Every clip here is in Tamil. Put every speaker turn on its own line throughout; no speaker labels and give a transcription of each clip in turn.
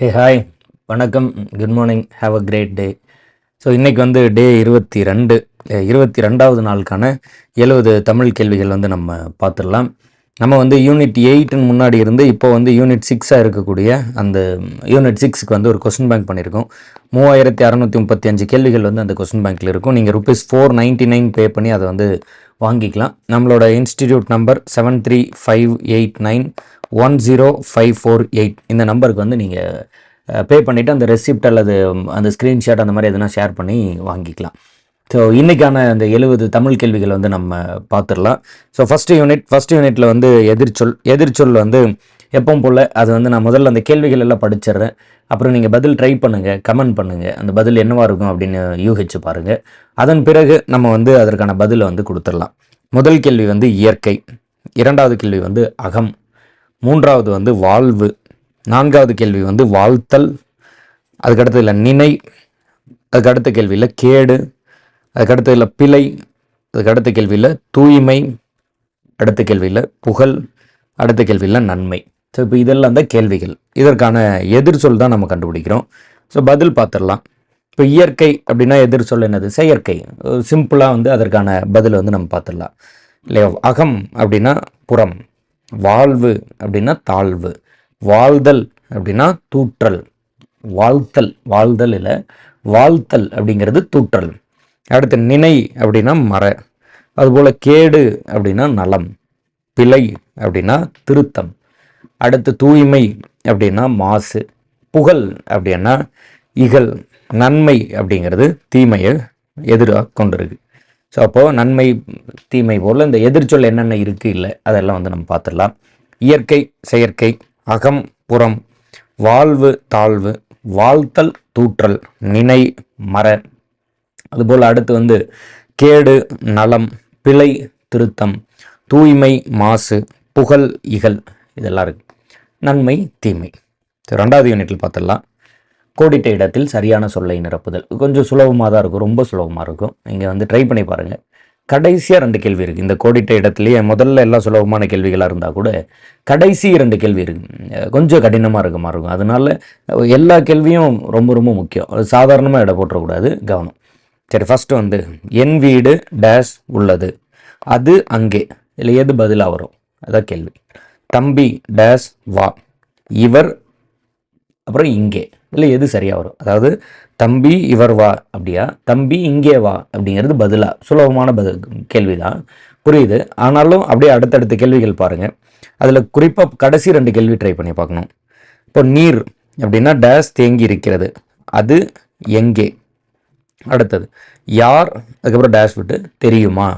ஹே ஹாய் வணக்கம். Good morning have a great day so இன்றைக்கி வந்து டே இருபத்தி ரெண்டு இருபத்தி ரெண்டாவது நாளுக்கான எழுபது தமிழ் கேள்விகள் வந்து நம்ம பார்த்துடலாம். நம்ம வந்து யூனிட் எயிட்டுன்னு முன்னாடி இருந்து இப்போ வந்து யூனிட் சிக்ஸாக இருக்கக்கூடிய அந்த யூனிட் சிக்ஸுக்கு வந்து ஒரு கொஸ்டின் பேங்க் பண்ணியிருக்கோம். மூவாயிரத்தி அறநூற்றி முப்பத்தி அஞ்சு கேள்விகள் வந்து அந்த கொஸ்டின் பேங்க்கில் இருக்கும். நீங்கள் rupees four ninety nine pay பண்ணி அதை வந்து வாங்கிக்கலாம். நம்மளோட institute number seven three five eight nine one zero five four eight இந்த நம்பருக்கு வந்து நீங்கள் பே பண்ணிவிட்டு அந்த ரெசிப்ட் அல்லது அந்த ஸ்க்ரீன்ஷாட் அந்த மாதிரி எதுனா ஷேர் பண்ணி வாங்கிக்கலாம். ஸோ இன்றைக்கான அந்த எழுபது தமிழ் கேள்விகள் வந்து நம்ம பார்த்துடலாம் ஸோ ஃபஸ்ட்டு யூனிட் ஃபஸ்ட் யூனிட்டில் வந்து எதிர்ச்சொல் எதிர்ச்சொல் வந்து எப்பவும் போல் அது வந்து நான் முதல்ல அந்த கேள்விகள் எல்லாம் படிச்சிடுறேன். அப்புறம் நீங்கள் பதில் ட்ரை பண்ணுங்கள் கமெண்ட் பண்ணுங்கள் அந்த பதில் என்னவாக இருக்கும் அப்படின்னு யூகிச்சு பாருங்கள் அதன் பிறகு நம்ம வந்து அதற்கான பதிலை வந்து கொடுத்துடலாம். முதல் கேள்வி வந்து இயற்கை. இரண்டாவது கேள்வி வந்து அகம். மூன்றாவது வந்து வாழ்வு. நான்காவது கேள்வி வந்து வாழ்த்தல். அதுக்கடுத்ததில் நினை. அதுக்கடுத்த கேள்வியில் கேடு. அதுக்கடுத்ததில் பிழை. அதுக்கடுத்த கேள்வியில் தூய்மை. அடுத்த கேள்வியில் புகழ். அடுத்த கேள்வியில் நன்மை. ஸோ இப்போ இதெல்லாம் தான் கேள்விகள். இதற்கான எதிர்ச்சொல் தான் நம்ம கண்டுபிடிக்கிறோம். ஸோ பதில் பார்த்துடலாம். இப்போ இயற்கை அப்படின்னா எதிர்ச்சொல் என்னது? செயற்கை. சிம்பிளாக வந்து அதற்கான பதில் வந்து நம்ம பார்த்துடலாம். இல்லையா? அகம் அப்படின்னா புறம். வாழ்வு அப்படின்னா தாழ்வு. வாழ்தல் அப்படின்னா தூற்றல். வாழ்த்தல் வாழ்தல் இல்லை வாழ்த்தல் அப்படிங்கிறது தூற்றல். அடுத்து நினை அப்படின்னா மர அதுபோல் கேடு அப்படின்னா நலம். பிழை அப்படின்னா திருத்தம். அடுத்து தூய்மை அப்படின்னா மாசு. புகழ் அப்படின்னா இகழ். நன்மை அப்படிங்கிறது தீமையை எதிராக கொண்டிருக்கு. ஸோ அப்போது நன்மை தீமை போல் இந்த எதிர்ச்சொல் என்னென்ன இருக்குது இல்லை அதெல்லாம் வந்து நம்ம பார்த்துடலாம் இயற்கை செயற்கை அகம் புறம் வாழ்வு தாழ்வு வாழ்த்தல் தூற்றல் நினை மர. அதுபோல் அடுத்து வந்து கேடு நலம் பிழை திருத்தம் தூய்மை மாசு புகழ் இகழ் இதெல்லாம் இருக்கு. நன்மை தீமை. ரெண்டாவது யூனிட்டில் பார்த்துடலாம் கோடிட்ட இடத்தில் சரியான சொல்லை நிரப்புதல். கொஞ்சம் சுலபமாக தான் இருக்கும் ரொம்ப சுலபமாக இருக்கும். நீங்கள் வந்து ட்ரை பண்ணி பாருங்கள் கடைசியாக ரெண்டு கேள்வி இருக்குது இந்த கோடிட்ட இடத்துலையே முதல்ல எல்லாம் சுலபமான கேள்விகளாக இருந்தால் கூட கடைசி ரெண்டு கேள்வி இருக்குது கொஞ்சம் கடினமாக இருக்க மாதிரி இருக்கும். அதனால எல்லா கேள்வியும் ரொம்ப ரொம்ப முக்கியம். அது சாதாரணமாக இட போட்டுறக்கூடாது. கவனம். சரி ஃபஸ்ட்டு வந்து என் வீடு டேஷ் உள்ளது. அது அங்கே. இல்லை எது பதிலாக வரும்? அதான் கேள்வி. தம்பி டேஷ் வா. இவர் அப்புறம் இங்கே. இல்லை எது சரியாக வரும்? அதாவது தம்பி இவர் வா அப்படியா? தம்பி இங்கே வா அப்படிங்கிறது பதிலாக சுலபமான பதில் கேள்வி தான் புரியுது? ஆனாலும் அப்படியே அடுத்தடுத்த கேள்விகள் பாருங்கள் அதில் குறிப்பாக கடைசி ரெண்டு கேள்வி ட்ரை பண்ணி பார்க்கணும். இப்போ நீர் அப்படின்னா டேஸ் தேங்கி இருக்கிறது. அது எங்கே? அடுத்தது யார்? அதுக்கப்புறம் டேஷ் விட்டு தெரியுமா?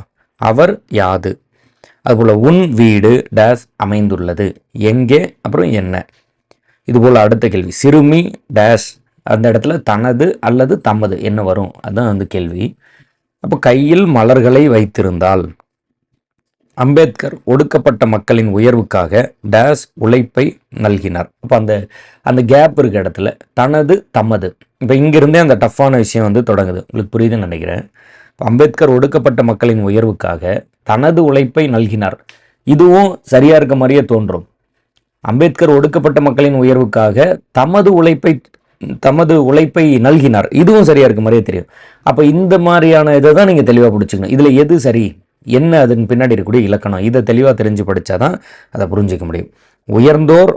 அவர் யாது? அதுபோல் உன் வீடு டேஷ் அமைந்துள்ளது. எங்கே? அப்புறம் என்ன? இதுபோல் அடுத்த கேள்வி. சிறுமி டேஷ் அந்த இடத்துல தனது அல்லது தமது என்ன வரும்? அதுதான் வந்து கேள்வி. அப்போ கையில் மலர்களை வைத்திருந்தால் அம்பேத்கர் ஒடுக்கப்பட்ட மக்களின் உயர்வுக்காக டேஷ் உழைப்பை நல்கினார். அப்போ அந்த அந்த கேப் இருக்க இடத்துல தனது தமது. இப்போ இங்கிருந்தே அந்த டஃப்பான விஷயம் வந்து தொடங்குது. உங்களுக்கு புரியுதுன்னு நினைக்கிறேன். இப்போ அம்பேத்கர் ஒடுக்கப்பட்ட மக்களின் உயர்வுக்காக தனது உழைப்பை நல்கினார். இதுவும் சரியாக இருக்க மாதிரியே தோன்றும். அம்பேத்கர் ஒடுக்கப்பட்ட மக்களின் உயர்வுக்காக தமது உழைப்பை தமது உழைப்பை நல்கினார். இதுவும் சரியா இருக்க மாதிரியே தெரியும். அப்போ இந்த மாதிரியான இதை தான் நீங்கள் தெளிவாக பிடிச்சிக்கணும். இதில் எது சரி? என்ன அதன் பின்னாடி இருக்கக்கூடிய இலக்கணம்? இதை தெளிவாக தெரிஞ்சு படித்தாதான் அதை புரிஞ்சிக்க முடியும். உயர்ந்தோர்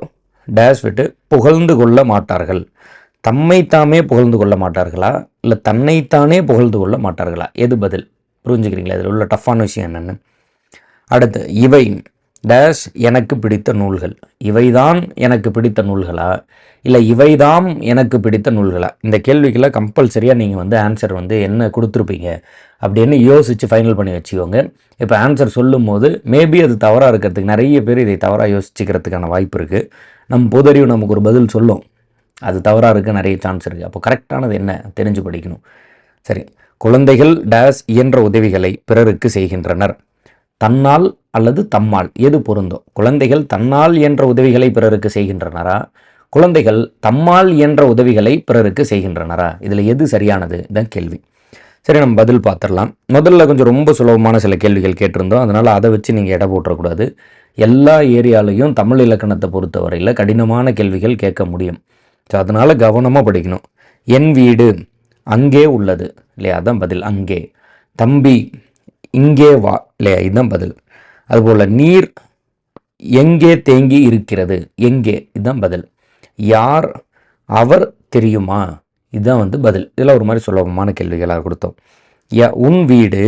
டேஷ் விட்டு புகழ்ந்து கொள்ள மாட்டார்கள். தம்மை தாமே புகழ்ந்து கொள்ள மாட்டார்களா? இல்லை தன்னைத்தானே புகழ்ந்து கொள்ள மாட்டார்களா? எது பதில்? புரிஞ்சுக்கிறீங்களா? இதில் உள்ள டஃப்பான விஷயம் என்னென்னு. அடுத்து இவை டேஷ் எனக்கு பிடித்த நூல்கள். இவைதான் எனக்கு பிடித்த நூல்களா? இல்லை இவைதான் எனக்கு பிடித்த நூல்களா? இந்த கேள்விக்கெல்லாம் கம்பல்சரியாக நீங்கள் வந்து ஆன்சர் வந்து என்ன கொடுத்துருப்பீங்க? அப்படின்னு யோசித்து ஃபைனல் பண்ணி வச்சுக்கோங்க. இப்போ ஆன்சர் சொல்லும் போது மேபி அது தவறாக இருக்கிறதுக்கு நிறைய பேர் இதை தவறாக யோசிச்சுக்கிறதுக்கான வாய்ப்பு இருக்குது நம்ம பொதறிவு நமக்கு ஒரு பதில் சொல்லும். அது தவறாக இருக்க நிறைய சான்ஸ் இருக்குது அப்போ கரெக்டானது என்ன? தெரிஞ்சு படிக்கணும். சரி. குழந்தைகள் டேஸ் இயன்ற உதவிகளை பிறருக்கு செய்கின்றனர். தன்னால் அல்லது தம்மால் எது பொருந்தும்? குழந்தைகள் தன்னால் என்ற உதவிகளை பிறருக்கு செய்கின்றனரா? குழந்தைகள் தம்மால் என்ற உதவிகளை பிறருக்கு செய்கின்றனரா? இதில் எது சரியானது? தான் கேள்வி. சரி நம்ம பதில் பார்த்துடலாம். முதல்ல கொஞ்சம் ரொம்ப சுலபமான சில கேள்விகள் கேட்டிருந்தோம். அதனால் அதை வச்சு நீங்கள் இட போட்டுறக்கூடாது. எல்லா ஏரியாலையும் தமிழ் இலக்கணத்தை பொறுத்தவரையில் கடினமான கேள்விகள் கேட்க முடியும். ஸோ அதனால் கவனமாக படிக்கணும். என் வீடு அங்கே உள்ளது. இல்லையா? அதான் பதில். அங்கே. தம்பி இங்கே வா. இல்லையா? இதுதான் பதில். அதுபோல் நீர் எங்கே தேங்கி இருக்கிறது? எங்கே? இதுதான் பதில். யார்? அவர் தெரியுமா? இதுதான் வந்து பதில். இதெல்லாம் ஒரு மாதிரி சுலபமான கேள்விகளாக கொடுத்தோம். யா உன் வீடு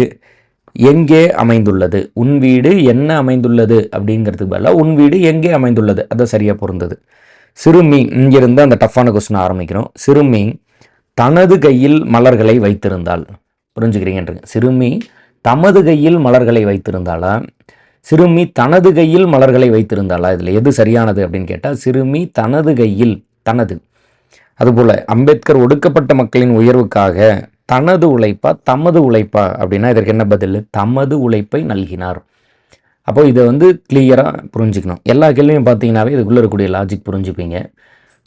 எங்கே அமைந்துள்ளது? உன் வீடு என்ன அமைந்துள்ளது? அப்படிங்கிறதுக்கு பதிலாக உன் வீடு எங்கே அமைந்துள்ளது? அதை சரியாக பொருந்தது. சிறுமி இங்கிருந்து அந்த டஃப்பான கொஸ்டின் ஆரம்பிக்கிறோம். சிறுமி தனது கையில் மலர்களை வைத்திருந்தால். புரிஞ்சுக்கிறீங்கன்றங்க சிறுமி தமது கையில் மலர்களை வைத்திருந்தாளா? சிறுமி தனது கையில் மலர்களை வைத்திருந்தாளா? இதில் எது சரியானது அப்படின்னு கேட்டால் சிறுமி தனது கையில் தனது. அதுபோல் அம்பேத்கர் ஒடுக்கப்பட்ட மக்களின் உயர்வுக்காக தனது உழைப்பா தமது உழைப்பா அப்படின்னா இதற்கு என்ன பதில்? தமது உழைப்பை நல்கினார். அப்போ இதை வந்து கிளியராக புரிஞ்சுக்கணும். எல்லா கேள்வியும் பார்த்தீங்கன்னாவே இதுக்குள்ளே இருக்கக்கூடிய லாஜிக் புரிஞ்சுப்பீங்க.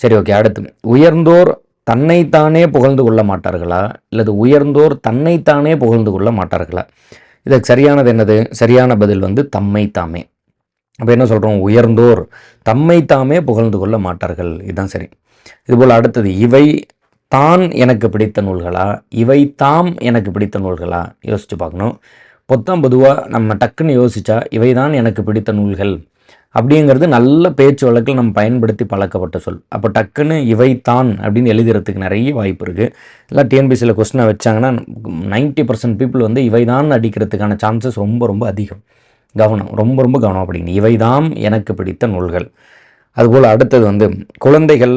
சரி ஓகே அடுத்து. உயர்ந்தோர் தன்னைத்தானே புகழ்ந்து கொள்ள மாட்டார்களா? அல்லது உயர்ந்தோர் தன்னைத்தானே புகழ்ந்து கொள்ள மாட்டார்களா? இதுக்கு சரியானது என்னது? சரியான பதில் வந்து தம்மை தாமே அப்போ என்ன சொல்கிறோம் உயர்ந்தோர் தம்மை தாமே புகழ்ந்து கொள்ள மாட்டார்கள். இதுதான் சரி. இதுபோல் அடுத்தது இவை தான் எனக்கு பிடித்த நூல்களா? இவை தாம் எனக்கு பிடித்த நூல்களா? யோசித்து பார்க்கணும். பொத்தாம் பொதுவாக நம்ம டக்குன்னு யோசித்தா இவை தான் எனக்கு பிடித்த நூல்கள். அப்படிங்கிறது நல்ல பேச்சு வழக்கில் நம்ம பயன்படுத்தி பழக்கப்பட்ட சொல். அப்போ டக்குன்னு இவை தான் அப்படின்னு எழுதுறதுக்கு நிறைய வாய்ப்பு இருக்குது இல்லை டிஎன்பிசியில் கொஸ்டினை வச்சாங்கன்னா நைன்ட்டி பர்சன்ட் பீப்புள் வந்து இவை தான் அடிக்கிறதுக்கான சான்சஸ் ரொம்ப ரொம்ப அதிகம். கவனம் ரொம்ப ரொம்ப கவனம் அப்படின்னு. இவை தான் எனக்கு பிடித்த நூல்கள். அதுபோல் அடுத்தது வந்து குழந்தைகள்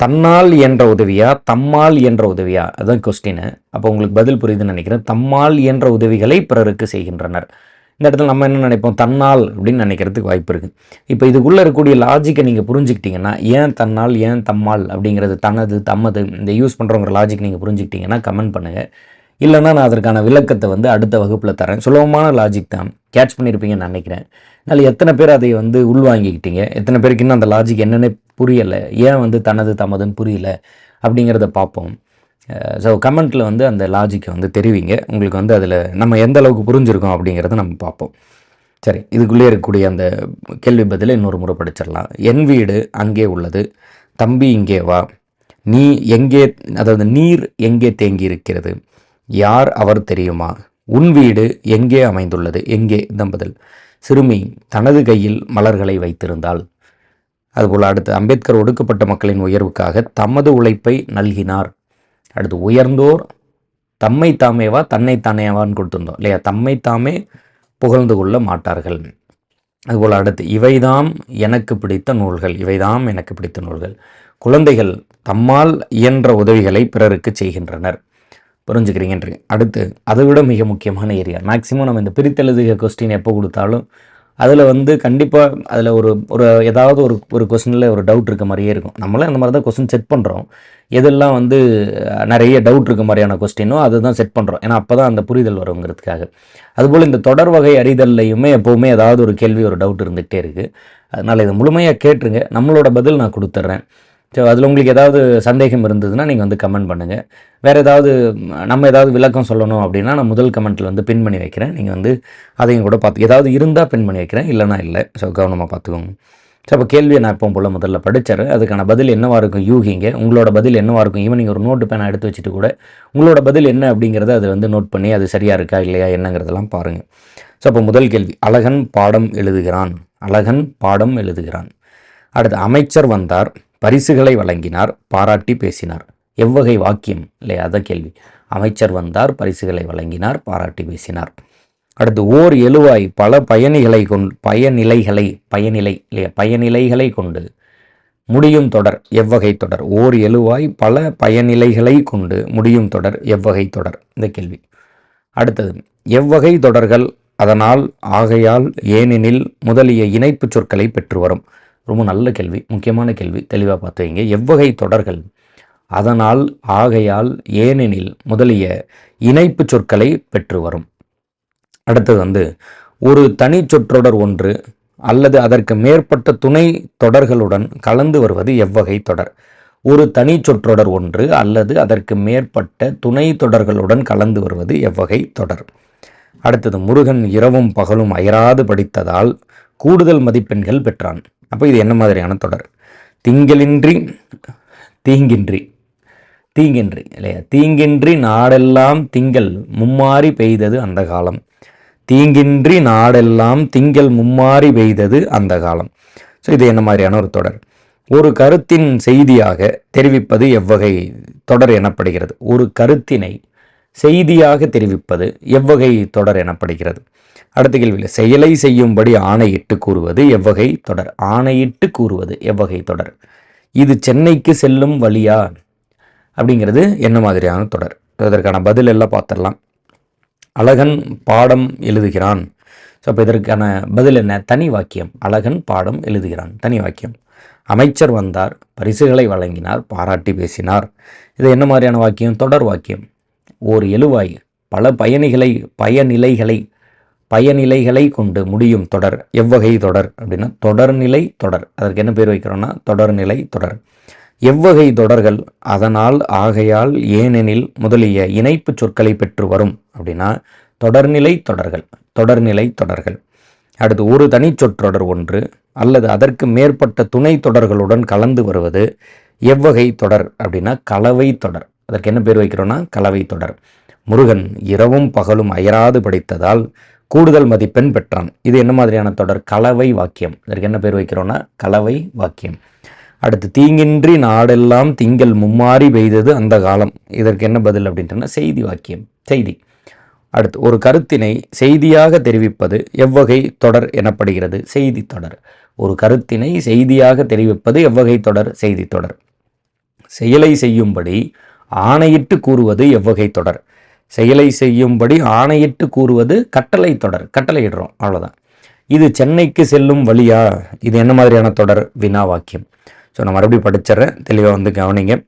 தன்னால் என்ற உதவியா தம்மால் என்ற உதவியா? அதுதான் கொஸ்டின் அப்போ உங்களுக்கு பதில் புரியுதுன்னு நினைக்கிறேன். தம்மால் என்ற உதவிகளை பிறருக்கு செய்கின்றனர். இந்த இடத்துல நம்ம என்ன நினைப்போம்? தன்னால் அப்படின்னு நினைக்கிறதுக்கு வாய்ப்பு இருக்குது இப்போ இதுக்குள்ளே இருக்கக்கூடிய லாஜிக்கை நீங்கள் புரிஞ்சுக்கிட்டிங்கன்னா ஏன் தன்னால் ஏன் தம்மால் அப்படிங்கிறது தனது தம்மது இந்த யூஸ் பண்ணுறவங்க லாஜிக் நீங்கள் புரிஞ்சுக்கிட்டிங்கன்னா கமெண்ட் பண்ணுங்கள் இல்லைன்னா நான் அதற்கான விளக்கத்தை வந்து அடுத்த வகுப்பில் தரேன் சுலபமான லாஜிக் தான். கேட்ச் பண்ணியிருப்பீங்கன்னு நினைக்கிறேன். அதனால் எத்தனை பேர் அதை வந்து உள்வாங்கிக்கிட்டீங்க? எத்தனை பேருக்கு இன்னும் அந்த லாஜிக் என்னென்ன புரியலை. ஏன் வந்து தனது தமதுன்னு புரியல அப்படிங்கிறத பார்ப்போம். ஸோ கமெண்ட்டில் வந்து அந்த லாஜிக்கை வந்து தெரிவிங்க. உங்களுக்கு வந்து அதில் நம்ம எந்த அளவுக்கு புரிஞ்சிருக்கோம் அப்படிங்கிறத நம்ம பார்ப்போம். சரி இதுக்குள்ளே இருக்கக்கூடிய அந்த கேள்வி பதிலை இன்னொரு முறை படிச்சிடலாம். என் வீடு அங்கே உள்ளது தம்பி இங்கே வா நீ எங்கே அதாவது நீர் எங்கே தேங்கி இருக்கிறது யார் அவர் தெரியுமா உன் வீடு எங்கே அமைந்துள்ளது எங்கே? தான் பதில். சிறுமி தனது கையில் மலர்களை வைத்திருந்தாள். அதுபோல் அடுத்து அம்பேத்கர் ஒடுக்கப்பட்ட மக்களின் உயர்வுக்காக தமது உழைப்பை நல்கினார். அடுத்து உயர்ந்தோர் தம்மை தாமேவா தன்னை தானேவான்னு கொடுத்துருந்தோம் இல்லையா? தம்மை தாமே புகழ்ந்து கொள்ள மாட்டார்கள். அதுபோல் அடுத்து இவைதாம் எனக்கு பிடித்த நூல்கள் இவைதாம் எனக்கு பிடித்த நூல்கள். குழந்தைகள் தம்மால் இயன்ற உதவிகளை பிறருக்கு செய்கின்றனர். புரிஞ்சுக்கிறீங்கன்றீங்க. அடுத்து அதை விட மிக முக்கியமான ஏரியா. மேக்ஸிமம் நம்ம இந்த பிரித்தெழுதுக கொஸ்டின் எப்போ கொடுத்தாலும் அதில் வந்து கண்டிப்பாக அதில் ஒரு ஒரு ஏதாவது ஒரு ஒரு கொஸ்டினில் ஒரு டவுட் இருக்க மாதிரியே இருக்கும். நம்மளும் அந்த மாதிரி தான் கொஸ்டின் செட் பண்ணுறோம் எதெல்லாம் வந்து நிறைய டவுட் இருக்க மாதிரியான கொஸ்டினோ அதை தான் செட் பண்ணுறோம் ஏன்னா அப்போ தான் அந்த புரிதல் வருங்கிறதுக்காக. அதுபோல் இந்த தொடர் வகை அறிதல்லையுமே எப்போவுமே ஏதாவது ஒரு கேள்வி ஒரு டவுட் இருந்துகிட்டே இருக்குது அதனால் இதை முழுமையாக கேட்டுருங்க. நம்மளோட பதில் நான் கொடுத்துட்றேன் ஸோ அதில் உங்களுக்கு ஏதாவது சந்தேகம் இருந்ததுன்னா நீங்கள் வந்து கமெண்ட் பண்ணுங்கள் வேறு ஏதாவது நம்ம ஏதாவது விளக்கம் சொல்லணும் அப்படின்னா நான் முதல் கமெண்ட்டில் வந்து பின் பண்ணி வைக்கிறேன். நீங்கள் வந்து அதையும் கூட பார்த்து ஏதாவது இருந்தால் பின் பண்ணி வைக்கிறேன். இல்லைனா இல்லை. ஸோ கவனமாக பார்த்துக்கோங்க. ஸோ அப்போ கேள்வியை நான் எப்போ போல் முதல்ல படிச்சிடறேன். அதுக்கான பதில் என்னவாக இருக்கும்? யூகிங்க உங்களோட பதில் என்னவாக இருக்கும்? ஈவன் நீங்கள் ஒரு நோட்டு பேனை எடுத்து வச்சுட்டு கூட உங்களோட பதில் என்ன அப்படிங்கிறத அதை வந்து நோட் பண்ணி அது சரியாக இருக்கா இல்லையா என்னங்கிறதெல்லாம் பாருங்கள் ஸோ அப்போ முதல் கேள்வி அழகன் பாடம் எழுதுகிறான். அழகன் பாடம் எழுதுகிறான். அடுத்து அமைச்சர் வந்தார். பரிசுகளை வழங்கினார் பாராட்டி பேசினார். எவ்வகை வாக்கியம் இல்லையா அத கேள்வி. அமைச்சர் வந்தார் பரிசுகளை வழங்கினார் பாராட்டி பேசினார். அடுத்து ஓர் எழுவாய் பல பயணிகளை கொண்டு பயனிலைகளை பயனிலை இல்லையா பயனிலைகளை கொண்டு முடியும் தொடர் எவ்வகை தொடர். ஓர் எழுவாய் பல பயனிலைகளை கொண்டு முடியும் தொடர் எவ்வகை தொடர். இந்த கேள்வி. அடுத்தது எவ்வகை தொடர்கள் அதனால் ஆகையால் ஏனெனில் முதலிய இணைப்பு சொற்களை பெற்று வரும். ரொம்ப நல்ல கேள்வி முக்கியமான கேள்வி தெளிவாக பார்த்து வைங்க. எவ்வகை தொடர்கள்? அதனால் ஆகையால் ஏனெனில் முதலிய இணைப்பு சொற்களை பெற்று வரும். அடுத்தது வந்து ஒரு தனி சொற்றொடர் ஒன்று அல்லது அதற்கு மேற்பட்ட துணை தொடர்களுடன் கலந்து வருவது எவ்வகை தொடர்? ஒரு தனி சொற்றொடர் ஒன்று அல்லது அதற்கு மேற்பட்ட துணை தொடர்களுடன் கலந்து வருவது எவ்வகை தொடர்? அடுத்தது முருகன் இரவும் பகலும் அயராது படித்ததால் கூடுதல் மதிப்பெண்கள் பெற்றான். அப்போ இது என்ன மாதிரியான தொடர்? திங்களின்றி தீங்கின்றி. தீங்கின்றி இல்லையா? தீங்கின்றி நாடெல்லாம் திங்கள் மும்மாறி பெய்தது அந்த காலம். தீங்கின்றி நாடெல்லாம் திங்கள் மும்மாறி பெய்தது அந்த காலம். ஸோ இது என்ன மாதிரியான ஒரு தொடர்? ஒரு கருத்தின் செய்தியாக தெரிவிப்பது எவ்வகை தொடர் எனப்படுகிறது. ஒரு கருத்தினை செய்தியாக தெரிவிப்பது எவ்வகை தொடர் எனப்படுகிறது. அடுத்த கேள்வியில் செயலை செய்யும்படி ஆணையிட்டு கூறுவது எவ்வகை தொடர்? ஆணையிட்டு கூறுவது எவ்வகை தொடர்? இது சென்னைக்கு செல்லும் வழியா? அப்படிங்கிறது என்ன மாதிரியான தொடர்? இதற்கான பதில் எல்லாம் பார்த்துடலாம். அழகன் பாடம் எழுதுகிறான். ஸோ அப்போ இதற்கான பதில் என்ன? தனி வாக்கியம். அழகன் பாடம் எழுதுகிறான். தனி வாக்கியம். அமைச்சர் வந்தார் பரிசுகளை வழங்கினார் பாராட்டி பேசினார். இது என்ன மாதிரியான வாக்கியம்? தொடர் வாக்கியம். ஓர் எழுவாய். பல பயணிகளை பயனிலைகளை பயனிலைகளை கொண்டு முடியும் தொடர். எவ்வகை தொடர் அப்படின்னா தொடர்நிலை தொடர். அதற்கு என்ன பேர் வைக்கிறோம்னா தொடர்நிலை தொடர். எவ்வகை தொடர்கள் அதனால் ஆகையால் ஏனெனில் முதலிய இணைப்பு சொற்களை பெற்று வரும் அப்படின்னா தொடர்நிலை தொடர்கள் தொடர்நிலை தொடர்கள். அடுத்து ஒரு தனிச்சொற்றொடர் ஒன்று அல்லது அதற்கு மேற்பட்ட துணை தொடர்களுடன் கலந்து வருவது எவ்வகை தொடர் அப்படின்னா கலவை தொடர். அதற்கு என்ன பேர் வைக்கிறோன்னா கலவை தொடர். முருகன் இரவும் பகலும் அயராது படித்ததால் கூடுதல் மதிப்பெண் பெற்றான். இது என்ன மாதிரியான தொடர்? கலவை வாக்கியம். இதற்கு என்ன பேர் வைக்கிறோன்னா கலவை வாக்கியம். அடுத்து தீங்கின்றி நாடெல்லாம் திங்கள் மும்மாறி பெய்தது அந்த காலம். இதற்கு என்ன பதில் அப்படின்ட்டுனா செய்தி வாக்கியம். செய்தி. அடுத்து ஒரு கருத்தினை செய்தியாக தெரிவிப்பது எவ்வகை தொடர் எனப்படுகிறது? செய்தி தொடர். ஒரு கருத்தினை செய்தியாக தெரிவிப்பது எவ்வகை தொடர்? செய்தி தொடர். செயலை செய்யும்படி ஆணையிட்டு கூறுவது எவ்வகை தொடர். செயலை செய்யும்படி ஆணையிட்டு கூறுவது கட்டளை தொடர். கட்டளையிடுறோம். அவ்வளோதான் இது சென்னைக்கு செல்லும் வழியா? இது என்ன மாதிரியான தொடர்? வினா வாக்கியம் ஸோ நான் மறுபடியும் படிச்சிடறேன். தெளிவாக வந்து கவனிங்க.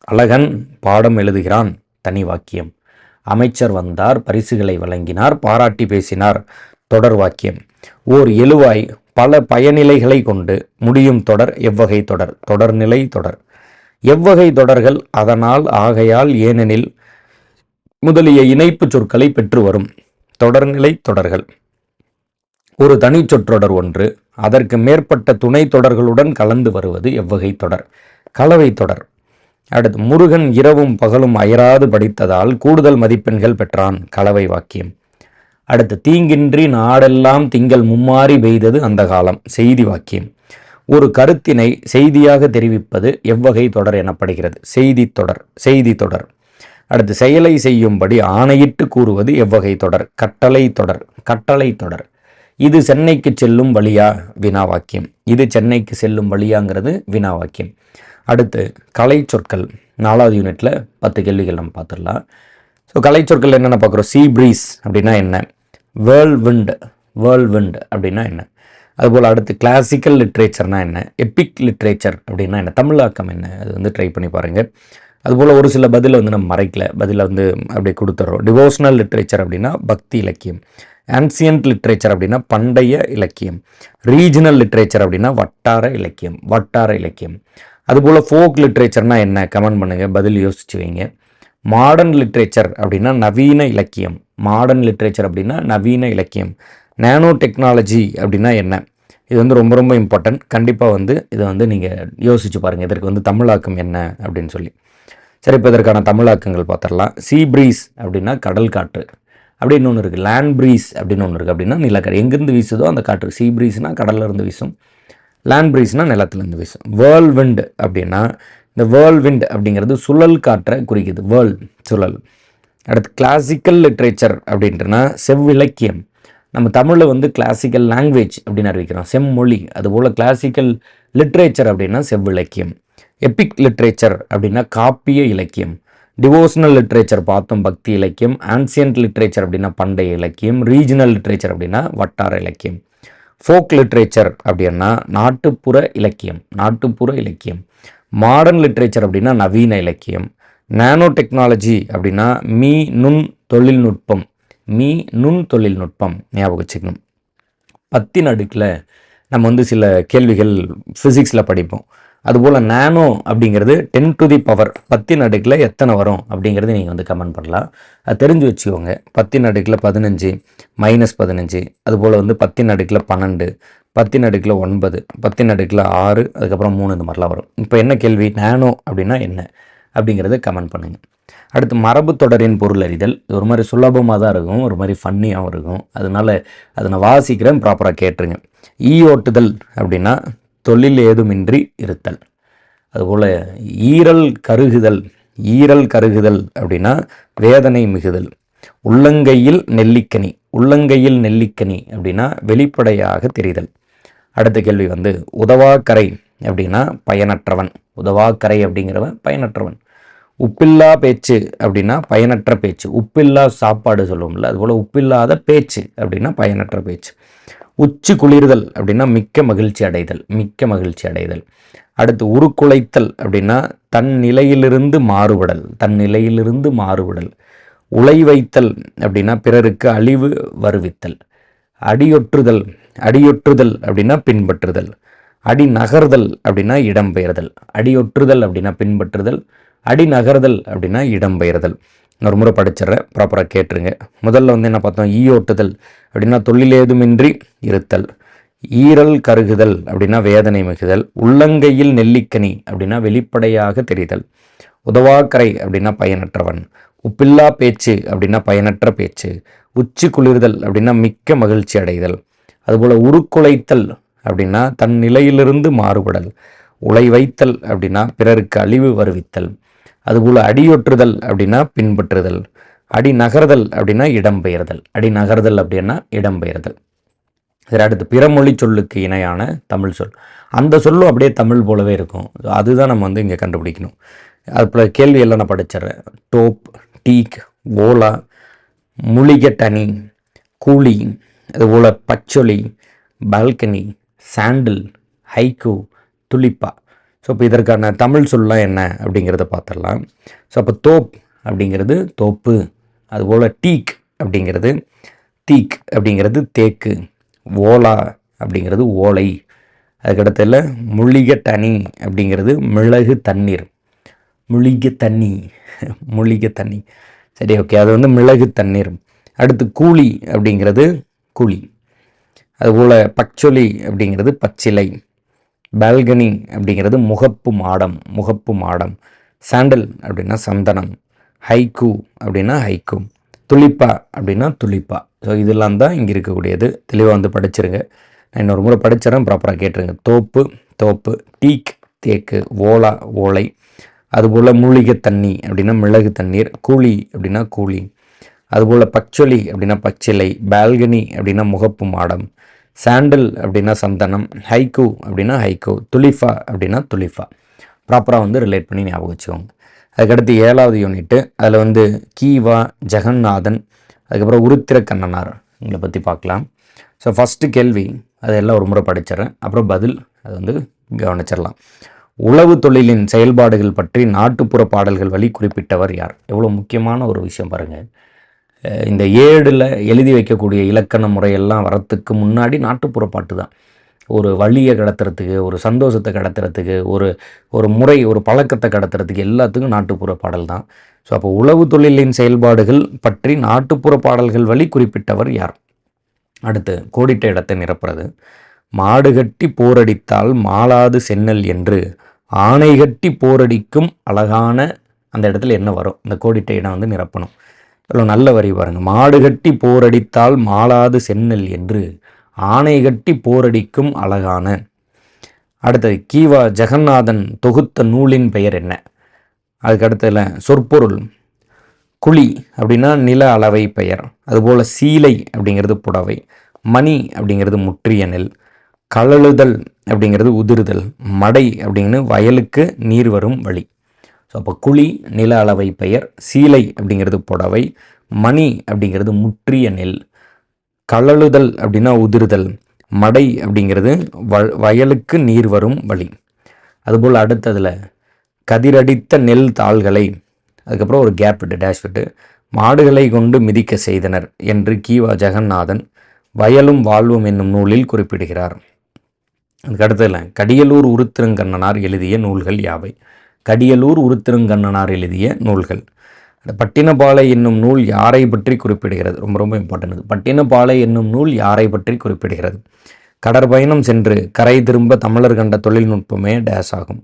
அழகன் பாடம் எழுதுகிறான். தனி வாக்கியம். அமைச்சர் வந்தார். பரிசுகளை வழங்கினார். பாராட்டி பேசினார். தொடர் வாக்கியம். ஓர் எழுவாய் பல பயனிலைகளை கொண்டு முடியும் தொடர் எவ்வகை தொடர்? தொடர்நிலை தொடர். எவ்வகை தொடர்கள் அதனால் ஆகையால் ஏனெனில் முதலிய இணைப்பு சொற்களை பெற்று வரும் தொடர்நிலை தொடர்கள். ஒரு தனி சொற்றொடர் ஒன்று அதற்கு மேற்பட்ட துணை தொடர்களுடன் கலந்து வருவது எவ்வகை தொடர் கலவை தொடர். அடுத்து முருகன் இரவும் பகலும் அயராது படித்ததால் கூடுதல் மதிப்பெண்கள் பெற்றான் கலவை வாக்கியம். அடுத்து தீங்கின்றி நாடெல்லாம் திங்கள் மும்மாறி பெய்தது அந்த காலம் செய்தி வாக்கியம். ஒரு கருத்தினை செய்தியாக தெரிவிப்பது எவ்வகை தொடர் எனப்படுகிறது. செய்தி தொடர் செய்தி தொடர். அடுத்து செயலை செய்யும்படி ஆணையிட்டு கூறுவது எவ்வகை தொடர்? கட்டளை தொடர் கட்டளை தொடர். இது சென்னைக்கு செல்லும் வழியா? வினாவாக்கியம் இது சென்னைக்கு செல்லும் வழியாங்கிறது வினா வாக்கியம். அடுத்து கலை சொற்கள். நாலாவது யூனிட்டில் பத்து கேள்விகள் நம்ம பார்த்துடலாம். ஸோ கலை சொற்கள் என்னென்ன பார்க்குறோம்? சீ ப்ரீஸ் அப்படின்னா என்ன? வேர்ல் விண்ட் வேர்ல் விண்ட் அப்படின்னா என்ன? அதுபோல் அடுத்து கிளாசிக்கல் லிட்ரேச்சர்னா என்ன? எப்பிக் லிட்ரேச்சர் அப்படின்னா என்ன? தமிழாக்கம் என்ன? அது வந்து ட்ரை பண்ணி பாருங்கள் அதுபோல் ஒரு சில பதிலை வந்து நம்ம மறைக்கல. பதிலை வந்து அப்படியே கொடுத்துட்றோம் டிவோஷனல் லிட்ரேச்சர் அப்படின்னா பக்தி இலக்கியம். ஆன்சியன்ட் லிட்ரேச்சர் அப்படின்னா பண்டைய இலக்கியம். ரீஜனல் லிட்ரேச்சர் அப்படின்னா வட்டார இலக்கியம். வட்டார இலக்கியம். அதுபோல் ஃபோக் லிட்ரேச்சர்னா என்ன? கமெண்ட் பண்ணுங்கள் பதில் யோசிச்சு வைங்க. மாடர்ன் லிட்ரேச்சர் அப்படின்னா நவீன இலக்கியம். மாடர்ன் லிட்ரேச்சர் அப்படின்னா நவீன இலக்கியம். நேனோ டெக்னாலஜி அப்படின்னா என்ன? இது வந்து ரொம்ப ரொம்ப இம்பார்ட்டன்ட். கண்டிப்பாக வந்து இதை வந்து நீங்கள் யோசிச்சு பாருங்கள் இதற்கு வந்து தமிழாக்கம் என்ன அப்படின்னு சொல்லி. சரி இப்போ இதற்கான தமிழாக்கங்கள் பார்த்துடலாம். சீ ப்ரீஸ் அப்படின்னா கடல் காற்று. அப்படின்னு ஒன்று இருக்குது லேண்ட் ப்ரீஸ் அப்படின்னு ஒன்று இருக்குது அப்படின்னா நிலக்கடை எங்கேருந்து வீசுதோ அந்த காற்று. சீ ப்ரீஸ்னால் கடல்ல இருந்து வீசும். லேண்ட் ப்ரீஸ்னால் நிலத்துலேருந்து வீசும். வேர்ல் விண்ட் அப்படின்னா இந்த வேர்ல் விண்ட் அப்படிங்கிறது சுழல் காற்றை குறிக்குது. வேர்ல் சுழல். அடுத்து கிளாசிக்கல் லிட்ரேச்சர் அப்படின்றனா செவ்விலக்கியம் நம்ம தமிழில் வந்து கிளாசிக்கல் லாங்குவேஜ் அப்படின்னு அறிவிக்கிறோம். செம்மொழி. அதுபோல் கிளாசிக்கல் லிட்ரேச்சர் அப்படின்னா செவ்விலக்கியம். எபிக் லிட்ரேச்சர் அப்படின்னா காப்பிய இலக்கியம். டிவோஷனல் லிட்ரேச்சர் பார்த்தோம் பக்தி இலக்கியம். ஆன்சியன்ட் லிட்ரேச்சர் அப்படின்னா பண்டைய இலக்கியம். ரீஜனல் லிட்ரேச்சர் அப்படின்னா வட்டார இலக்கியம். ஃபோக் லிட்ரேச்சர் அப்படின்னா நாட்டுப்புற இலக்கியம். நாட்டுப்புற இலக்கியம். மாடர்ன் லிட்ரேச்சர் அப்படின்னா நவீன இலக்கியம். நானோ டெக்னாலஜி அப்படின்னா மீ நுண் தொழில்நுட்பம். மீ நுண் தொழில்நுட்பம் ஞாபகம் வச்சுக்கணும். பத்தின் அடுக்கில் நம்ம வந்து சில கேள்விகள் ஃபிசிக்ஸில் படிப்போம். அதுபோல் நானோ அப்படிங்கிறது டென் டு தி பவர் பத்தின் அடுக்கில் எத்தனை வரும் அப்படிங்கிறது நீங்கள் வந்து கமெண்ட் பண்ணலாம். அது தெரிஞ்சு வச்சுக்கோங்க. பத்தின் அடுக்கில் பதினஞ்சு மைனஸ் பதினஞ்சு அதுபோல் வந்து பத்தின் அடுக்கில் பன்னெண்டு பத்தின் அடுக்கில் ஒன்பது பத்தின் அடுக்கில் ஆறு அதுக்கப்புறம் மூணு இந்த மாதிரிலாம் வரும். இப்போ என்ன கேள்வி? நானோ அப்படின்னா என்ன? அப்படிங்கிறத கமெண்ட் பண்ணுங்கள் அடுத்து மரபு தொடரின் பொருள் அறிதல். ஒரு மாதிரி சுலபமாக தான் இருக்கும் ஒரு மாதிரி ஃபன்னியாகவும் இருக்கும். அதனால அதை நான் வாசிக்கிறேன் ப்ராப்பராக கேட்டுருங்க. ஈ ஓட்டுதல் அப்படின்னா தொழில் ஏதுமின்றி இருத்தல். அதுபோல் ஈரல் கருகுதல் ஈரல் கருகுதல் அப்படின்னா வேதனை மிகுதல். உள்ளங்கையில் நெல்லிக்கனி உள்ளங்கையில் நெல்லிக்கனி அப்படின்னா வெளிப்படையாக தெரிதல். அடுத்த கேள்வி வந்து உதவாக்கரை அப்படின்னா பயனற்றவன். உதவாக்கரை அப்படிங்கிறவன் பயனற்றவன். உப்பில்லா பேச்சு அப்படின்னா பயனற்ற பேச்சு. உப்பில்லா சாப்பாடு சொல்லுவோம்ல அதுபோல் உப்பில்லாத பேச்சு அப்படின்னா பயனற்ற பேச்சு. உச்சி குளிர்தல் அப்படின்னா மிக்க மகிழ்ச்சி அடைதல் மிக்க மகிழ்ச்சி அடைதல். அடுத்து உருக்குலைத்தல் அப்படின்னா தன் நிலையிலிருந்து மாறுபடல் தன் நிலையிலிருந்து மாறுபடல். உலை வைத்தல் அப்படின்னா பிறருக்கு அழிவு வருவித்தல். அடியொற்றுதல் அடியொற்றுதல் அப்படின்னா பின்பற்றுதல். அடி நகர்தல் அப்படின்னா இடம்பெயர்தல். அடியொற்றுதல் அப்படின்னா பின்பற்றுதல். அடி நகர்தல் அப்படின்னா இடம்பெயர்தல் ஒரு முறை படிச்சிடுறேன். ப்ராப்பராக கேட்டுருங்க. முதல்ல வந்து என்ன பார்த்தோம்? ஈயோட்டுதல் அப்படின்னா தொழிலேதுமின்றி இருத்தல். ஈரல் கருகுதல் அப்படின்னா வேதனை மிகுதல். உள்ளங்கையில் நெல்லிக்கனி அப்படின்னா வெளிப்படையாக தெரிதல். உதவாக்கரை அப்படின்னா பயனற்றவன். உப்பில்லா பேச்சு அப்படின்னா பயனற்ற பேச்சு. உச்சி குளிர்தல் அப்படின்னா மிக்க மகிழ்ச்சி அடைதல். அதுபோல் உருக்குலைத்தல் அப்படின்னா தன் நிலையிலிருந்து மாறுபடல். உலை வைத்தல் அப்படின்னா பிறருக்கு அழிவு வருவித்தல். அதுபோல் அடியொற்றுதல் அப்படின்னா பின்பற்றுதல் அடி நகர்தல் அப்படின்னா இடம்பெயர்தல். அடி நகர்தல் அப்படின்னா இடம்பெயர்தல். சரி அடுத்து பிறமொழி சொல்லுக்கு இணையான தமிழ் சொல். அந்த சொல்லும் அப்படியே தமிழ் போலவே இருக்கும். அதுதான் நம்ம வந்து இங்கே கண்டுபிடிக்கணும். அது கேள்வி எல்லாம் நான் படிச்சிடுறேன். டோப் டீக் ஓலா முளிகட்டனி கூலி அதுபோல் பச்சொலி பால்கனி சாண்டில் ஹைக்கு துளிப்பா. ஸோ இப்போ இதற்கான தமிழ் சொல்லலாம் என்ன அப்படிங்கிறத பார்த்துடலாம் ஸோ அப்போ தோப் அப்படிங்கிறது தோப்பு அதுபோல் டீக் அப்படிங்கிறது தீக் அப்படிங்கிறது தேக்கு ஓலா அப்படிங்கிறது ஓலை அதுக்கடுத்தல முழிக தனி அப்படிங்கிறது மிளகு தண்ணீர். முழிக தண்ணி முழிக தண்ணி. சரி ஓகே அது வந்து மிளகு தண்ணீர். அடுத்து கூலி அப்படிங்கிறது கூலி அதுபோல் பச்சொலி அப்படிங்கிறது பச்சிலை. பால்கனி அப்படிங்கிறது முகப்பு மாடம் முகப்பு மாடம். சாண்டல் அப்படின்னா சந்தனம். ஹைக்கூ அப்படின்னா ஹைக்கூ. துளிப்பா அப்படின்னா துளிப்பா. ஸோ இதெல்லாம் தான் இங்கே இருக்கக்கூடியது. தெளிவாக வந்து படிச்சிருங்க. நான் இன்னொரு முறை படிச்சிடறேன். ப்ராப்பராக கேட்டுருங்க. தோப்பு தோப்பு. டீக் தேக்கு. ஓலா ஓலை. அதுபோல் மூலிகை தண்ணி அப்படின்னா மிளகு தண்ணீர். கூலி அப்படின்னா கூலி. அதுபோல் பச்சொலி அப்படின்னா பச்சிலை. பால்கனி அப்படின்னா முகப்பு மாடம். சாண்டில் அப்படின்னா சந்தனம் ஹைக்கு அப்படின்னா ஹைக்கு துலிஃபா அப்படின்னா துலிஃபா ப்ராப்பராக வந்து ரிலேட் பண்ணி ஞாபகம் வச்சுக்கோங்க. அதுக்கடுத்து ஏழாவது யூனிட்டு அதில் வந்து கீவா ஜெகநாதன் அதுக்கப்புறம் உருத்திர கண்ணனார் இங்களை பற்றி பார்க்கலாம். ஸோ ஃபஸ்ட்டு கேள்வி அதெல்லாம் ஒரு முறை படிச்சிடறேன். அப்புறம் பதில் அது வந்து கவனிச்சிடலாம். உளவு தொழிலின் செயல்பாடுகள் பற்றி நாட்டுப்புற பாடல்கள் வழி குறிப்பிட்டவர் யார்? எவ்வளோ முக்கியமான ஒரு விஷயம் பாருங்கள் இந்த ஏழில் எழுதி வைக்கக்கூடிய இலக்கண முறையெல்லாம் வரத்துக்கு முன்னாடி நாட்டுப்புற பாட்டு தான். ஒரு வழியை கடத்துறதுக்கு ஒரு சந்தோஷத்தை கடத்துறதுக்கு ஒரு ஒரு முறை ஒரு பழக்கத்தை கடத்துறதுக்கு எல்லாத்துக்கும் நாட்டுப்புற பாடல் தான். ஸோ அப்போ உளவு தொழிலின் செயல்பாடுகள் பற்றி நாட்டுப்புற பாடல்கள் வழி குறிப்பிட்டவர் யார்? அடுத்து கோடிட்ட இடத்தை நிரப்புறது. மாடு கட்டி போரடித்தால் மாளாது சென்னல் என்று ஆணை கட்டி போரடிக்கும் அழகான அந்த இடத்துல என்ன வரும்? இந்த கோடிட்ட இடம் வந்து நிரப்பணும். இவ்வளோ நல்ல வரி பாருங்கள் மாடு கட்டி போரடித்தால் மாளாது சென்னல் என்று ஆணை கட்டி போரடிக்கும் அழகான. அடுத்தது கீவா ஜெகநாதன் தொகுத்த நூலின் பெயர் என்ன? அதுக்கு அடுத்ததுல சொற்பொருள் குழி அப்படின்னா நில அளவை பெயர். அதுபோல் சீலை அப்படிங்கிறது புடவை மணி அப்படிங்கிறது முற்றிய நெல் கழலுதல் அப்படிங்கிறது உதிர்தல் மடை அப்படிங்கிறது வயலுக்கு நீர் வரும் வழி. ஸோ அப்போ குழி நில அளவை பெயர் சீலை அப்படிங்கிறது புடவை மணி அப்படிங்கிறது முற்றிய நெல் கழலுதல் அப்படின்னா உதிர்தல் மடை அப்படிங்கிறது வ வயலுக்கு நீர் வரும் வழி. அதுபோல் அடுத்ததில் கதிரடித்த நெல் தாள்களை அதுக்கப்புறம் ஒரு கேப் விட்டு டேஷ் விட்டு மாடுகளை கொண்டு மிதிக்க செய்தனர் என்று கீவா ஜெகநாதன் வயலும் வாழ்வும் என்னும் நூலில் குறிப்பிடுகிறார். அதுக்கு அடுத்ததில் கடியலூர் உருத்திரங்கண்ணனார் எழுதிய நூல்கள் யாவை? கடியலூர் உருத்திருங்கண்ணனார் எழுதிய நூல்கள். பட்டினப்பாலை என்னும் நூல் யாரை பற்றி குறிப்பிடுகிறது? ரொம்ப ரொம்ப இம்பார்ட்டன்ட் பட்டினப்பாலை என்னும் நூல் யாரை பற்றி குறிப்பிடுகிறது? கடற்பயணம் சென்று கரை திரும்ப தமிழர் கண்ட தொழில்நுட்பமே டேஸ் ஆகும்.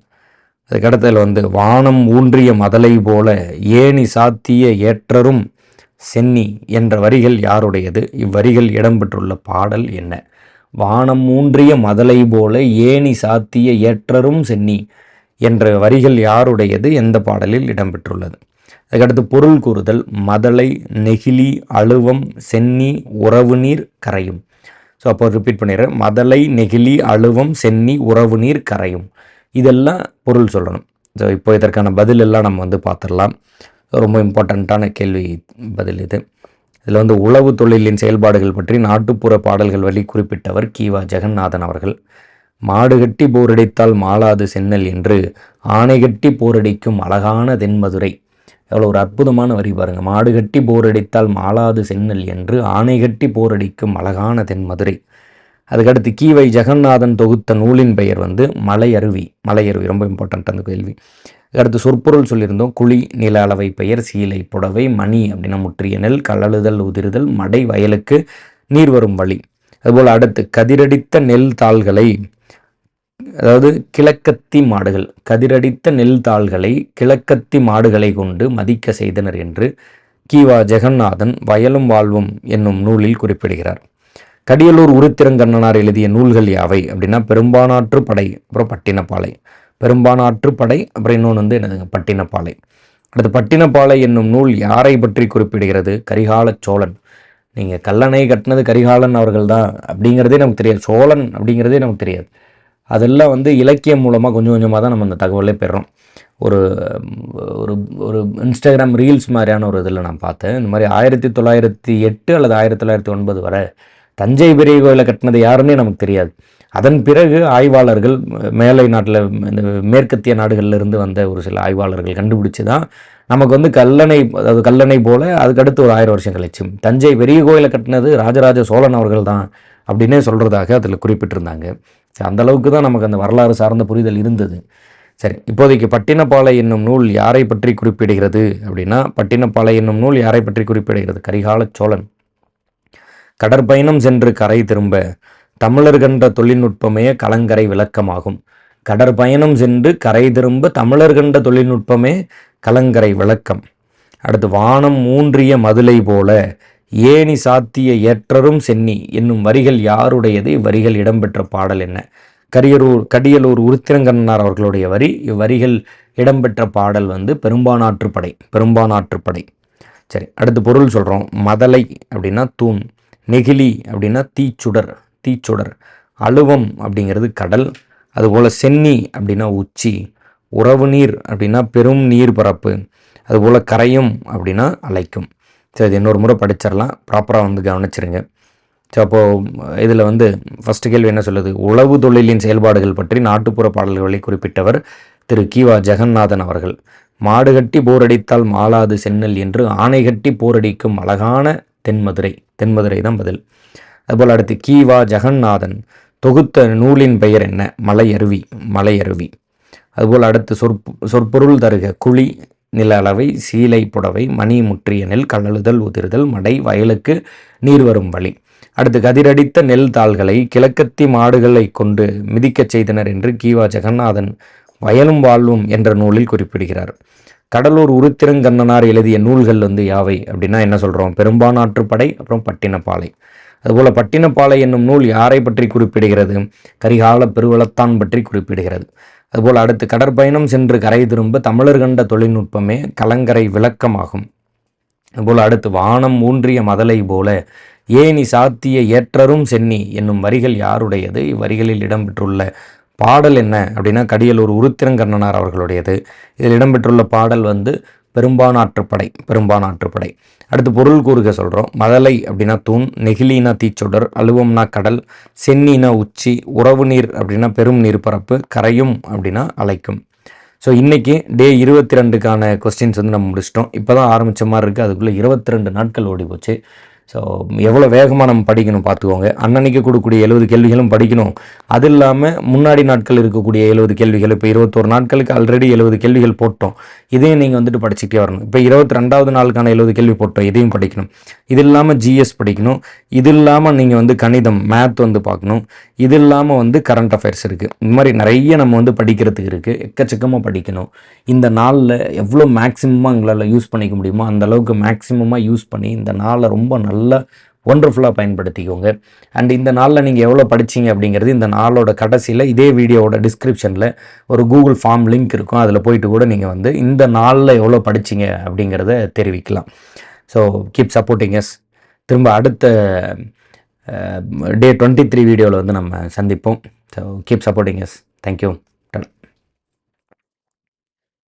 அதுக்கடுத்ததில் வந்து வானம் ஊன்றிய மதலை போல ஏணி சாத்திய ஏற்றரும் சென்னி என்ற வரிகள் யாருடையது? இவ்வரிகள் இடம்பெற்றுள்ள பாடல் என்ன? வானம் ஊன்றிய மதலை போல ஏணி சாத்திய ஏற்றரும் சென்னி. என்ற வரிகள் யாருடையது எந்த பாடலில் இடம்பெற்றுள்ளது? அதுக்கடுத்து பொருள் கூறுதல் மதலை நெகிழி அழுவம் சென்னி உறவு நீர் கரையும். ஸோ அப்போ ரிப்பீட் பண்ணிடுறேன். மதலை நெகிழி அழுவம் சென்னி உறவு நீர் கரையும். இதெல்லாம் பொருள் சொல்லணும். ஸோ இப்போ இதற்கான பதில் எல்லாம் நம்ம வந்து பார்த்துடலாம். ரொம்ப இம்பார்ட்டண்ட்டான கேள்வி பதில் இது. இதில் வந்து உளவு தொழிலின் செயல்பாடுகள் பற்றி நாட்டுப்புற பாடல்கள் வழி குறிப்பிட்டவர் கீவா ஜெகநாதன் அவர்கள். மாடு கட்டி போரடித்தால் மாளாது சென்னல் என்று ஆணை கட்டி போரடிக்கும் அழகான தென்மதுரை. எவ்வளோ ஒரு அற்புதமான வரி பாருங்க. மாடு கட்டி போரடித்தால் மாளாது சென்னல் என்று ஆணை கட்டி போரடிக்கும் அழகான தென்மதுரை. அதுக்கடுத்து கீவை ஜெகநாதன் தொகுத்த நூலின் பெயர் வந்து மலையருவி. மலையருவி ரொம்ப இம்பார்ட்டண்ட் அந்த கேள்வி. அடுத்து சொற்பொருள் சொல்லியிருந்தோம். குழி நில அளவை பெயர் சீலை புடவை மணி அப்படின்னா முற்றிய நெல் கலழுதல் உதிர்தல் மடை வயலுக்கு நீர் வரும் வழி. அதுபோல் அடுத்து கதிரடித்த நெல் தாள்களை அதாவது கிழக்கத்தி மாடுகள் கதிரடித்த நெல் தாள்களை கிழக்கத்தி மாடுகளை கொண்டு மதிக்க செய்தனர் என்று கீவா ஜெகநாதன் வயலும் வாழ்வும் என்னும் நூலில் குறிப்பிடுகிறார். கடியலூர் உருத்திரங்கண்ணனார் எழுதிய நூல்கள் யாவை அப்படின்னா பெரும்பானாற்று படை அப்புறம் பட்டினப்பாலை. பெரும்பானாற்று படை அப்புறம் இன்னொன்று வந்து என்னதுங்க? பட்டினப்பாலை. அடுத்து பட்டினப்பாலை என்னும் நூல் யாரை பற்றி குறிப்பிடுகிறது? கரிகால சோழன். நீங்கள் கல்லணை கட்டினது கரிகாலன் அவர்கள் தான் அப்படிங்கிறதே நமக்கு தெரியாது. சோழன் அப்படிங்கிறதே நமக்கு தெரியாது. அதெல்லாம் வந்து இலக்கியம் மூலமாக கொஞ்சம் கொஞ்சமாக தான் நம்ம அந்த தகவலே பெறோம். ஒரு ஒரு ஒரு இன்ஸ்டாகிராம் ரீல்ஸ் மாதிரியான ஒரு இதில் நான் பார்த்தேன். இந்த மாதிரி ஆயிரத்தி தொள்ளாயிரத்தி எட்டு அல்லது ஆயிரத்தி தொள்ளாயிரத்தி ஒன்பது வரை தஞ்சை பெரிய கோயிலை கட்டினது யாருன்னே நமக்கு தெரியாது. அதன் பிறகு ஆய்வாளர்கள் மேலை நாட்டில் இந்த மேற்கத்திய நாடுகள்லேருந்து வந்த ஒரு சில ஆய்வாளர்கள் கண்டுபிடிச்சு தான் நமக்கு வந்து கல்லணை அதாவது கல்லணை போல் அதுக்கடுத்து ஒரு ஆயிரம் வருஷம் கழிச்சு தஞ்சை பெரிய கோயிலை கட்டினது ராஜராஜ சோழன் அவர்கள் தான் அப்படின்னே சொல்கிறதாக அதில் குறிப்பிட்டிருந்தாங்க. சரி அந்த அளவுக்கு தான் நமக்கு அந்த வரலாறு சார்ந்த புரிதல் இருந்தது. சரி இப்போதைக்கு பட்டினப்பாலை என்னும் நூல் யாரை பற்றி குறிப்பிடுகிறது அப்படின்னா பட்டினப்பாலை என்னும் நூல் யாரை பற்றி குறிப்பிடுகிறது? கரிகால சோழன். கடற்பயணம் சென்று கரை திரும்ப தமிழர் கண்ட தொழில்நுட்பமே கலங்கரை விளக்கமாகும். கடற்பயணம் சென்று கரை திரும்ப தமிழர் கண்ட தொழில்நுட்பமே கலங்கரை விளக்கம். அடுத்து வானம் ஊன்றிய மதுளை போல ஏணி சாத்திய ஏற்றரும் சென்னி என்னும் வரிகள் யாருடையது? இவ்வரிகள் இடம்பெற்ற பாடல் என்ன? கரியலூர் கடியலூர் உருத்திரங்கண்ணார் அவர்களுடைய வரி இவ்வரிகள் இடம்பெற்ற பாடல் வந்து பெரும்பானாற்றுப்படை பெரும்பானாற்றுப்படை சரி அடுத்து பொருள் சொல்கிறோம் மதலை அப்படின்னா தூண் நெகிழி அப்படின்னா தீச்சுடர் தீச்சுடர். அழுவம் அப்படிங்கிறது கடல் அதுபோல் சென்னி அப்படின்னா உச்சி. உறவு நீர் அப்படின்னா பெரும் நீர் பரப்பு அதுபோல் கரையும் அப்படின்னா அலைக்கும். சரி இது இன்னொரு முறை படிச்சிடலாம். ப்ராப்பராக வந்து கவனிச்சிருங்க. ஸோ அப்போது இதில் வந்து ஃபஸ்ட்டு கேள்வி என்ன சொல்லுது? உளவு தொழிலின் செயல்பாடுகள் பற்றி நாட்டுப்புற பாடல்களை குறிப்பிட்டவர் திரு கிவா ஜெகநாதன் அவர்கள். மாடு கட்டி போரடித்தால் மாளாது சென்னல் என்று ஆணை கட்டி போரடிக்கும் அழகான தென்மதுரை. தென்மதுரை தான் பதில். அதுபோல் அடுத்து கீவா ஜெகநாதன். தொகுத்த நூலின் பெயர் என்ன? மலை அருவி மலை அருவி அதுபோல் அடுத்து சொற்பொருள் தருக. குழி. நில அளவை சீலை புடவை மணி முற்றிய நெல் கழலுதல் உதிர்தல் மடை வயலுக்கு நீர் வரும் வழி. அடுத்து கதிரடித்த நெல் தாள்களை கிழக்கத்தி மாடுகளை கொண்டு மிதிக்கச் செய்தனர் என்று கீவா ஜெகநாதன் வயலும் வாழ்வும் என்ற நூலில் குறிப்பிடுகிறார். கடலூர் உருத்திரங்கண்ணனார் எழுதிய நூல்கள் வந்து யாவை அப்படின்னா என்ன சொல்கிறோம் பெரும்பானாற்றுப்படை அப்புறம் பட்டினப்பாலை. அதுபோல் பட்டினப்பாலை என்னும் நூல் யாரை பற்றி குறிப்பிடுகிறது? கரிகால பெருவளத்தான் பற்றி குறிப்பிடுகிறது. அதுபோல் அடுத்து கடற்பயணம் சென்று கரை திரும்ப தமிழர் கண்ட தொழில்நுட்பமே கலங்கரை விளக்கமாகும். அதுபோல் அடுத்து வானம் ஊன்றிய மதலை போல ஏனி சாத்திய ஏற்றரும் சென்னி என்னும் வரிகள் யாருடையது? இவ்வரிகளில் இடம்பெற்றுள்ள பாடல் என்ன அப்படின்னா கடியலூர் உருத்திரங்கண்ணனார் அவர்களுடையது. இதில் இடம்பெற்றுள்ள பாடல் வந்து பெரும்பானாற்றுப்படை பெரும்பானாற்றுப்படை. அடுத்து பொருள் கூறுக சொல்கிறோம் மதலை அப்படின்னா தூண் நெகிழினா தீச்சுடர் அலுவம்னா கடல் சென்னினா உச்சி உறவு நீர் அப்படின்னா பெரும் நீர்ப்பரப்பு கரையும் அப்படின்னா அலைக்கும். ஸோ இன்றைக்கி டே இருபத்தி ரெண்டுக்கான கொஸ்டின்ஸ் வந்து நம்ம முடிச்சிட்டோம். இப்போ தான் ஆரம்பித்த மாதிரி இருக்குது அதுக்குள்ளே இருபத்தி ரெண்டு நாட்கள் ஓடி போச்சு ஸோ எவ்வளோ வேகமாக நம்ம படிக்கணும் பார்த்துக்கோங்க. அன்னன்னைக்கு கொடுக்கக்கூடிய எழுபது கேள்விகளும் படிக்கணும். அது இல்லாமல் முன்னாடி நாட்கள் இருக்கக்கூடிய எழுபது கேள்விகள் இப்போ இருபத்தொரு நாட்களுக்கு ஆல்ரெடி எழுபது கேள்விகள் போட்டோம். இதையும் நீங்கள் வந்துட்டு படிச்சுட்டே வரணும். இப்போ இருபத்தி ரெண்டாவது நாளுக்கான எழுபது கேள்வி போட்டோம் இதையும் படிக்கணும். இது இல்லாமல் ஜிஎஸ் படிக்கணும். இது இல்லாமல் நீங்கள் வந்து கணிதம் மேத் வந்து பார்க்கணும். இது இல்லாமல் வந்து கரண்ட் அஃபேர்ஸ் இருக்குது இந்த மாதிரி நிறைய நம்ம வந்து படிக்கிறதுக்கு இருக்குது எக்கச்சக்கமாக படிக்கணும். இந்த நாளில் எவ்வளோ மேக்ஸிமமாக எங்களால் யூஸ் பண்ணிக்க முடியுமோ அந்த அளவுக்கு மேக்ஸிமமாக யூஸ் பண்ணி இந்த நாளை ரொம்ப நல்லா ஒண்டர்ஃபுல்லாக பயன்படுத்திக்கோங்க. அண்ட் இந்த நாளில் நீங்கள் எவ்வளோ படிச்சிங்க அப்படிங்கிறது இந்த நாளோட கடைசியில் இதே வீடியோவோட டிஸ்கிரிப்ஷனில் ஒரு கூகுள் ஃபார்ம் லிங்க் இருக்கும். அதில் போயிட்டு கூட நீங்கள் வந்து இந்த நாளில் எவ்வளோ படிச்சீங்க அப்படிங்கிறத தெரிவிக்கலாம். ஸோ கீப் சப்போர்ட்டிங் எஸ் திரும்ப அடுத்த டே டுவெண்ட்டி த்ரீ வீடியோவில் வந்து நம்ம சந்திப்போம். So keep supporting us thank you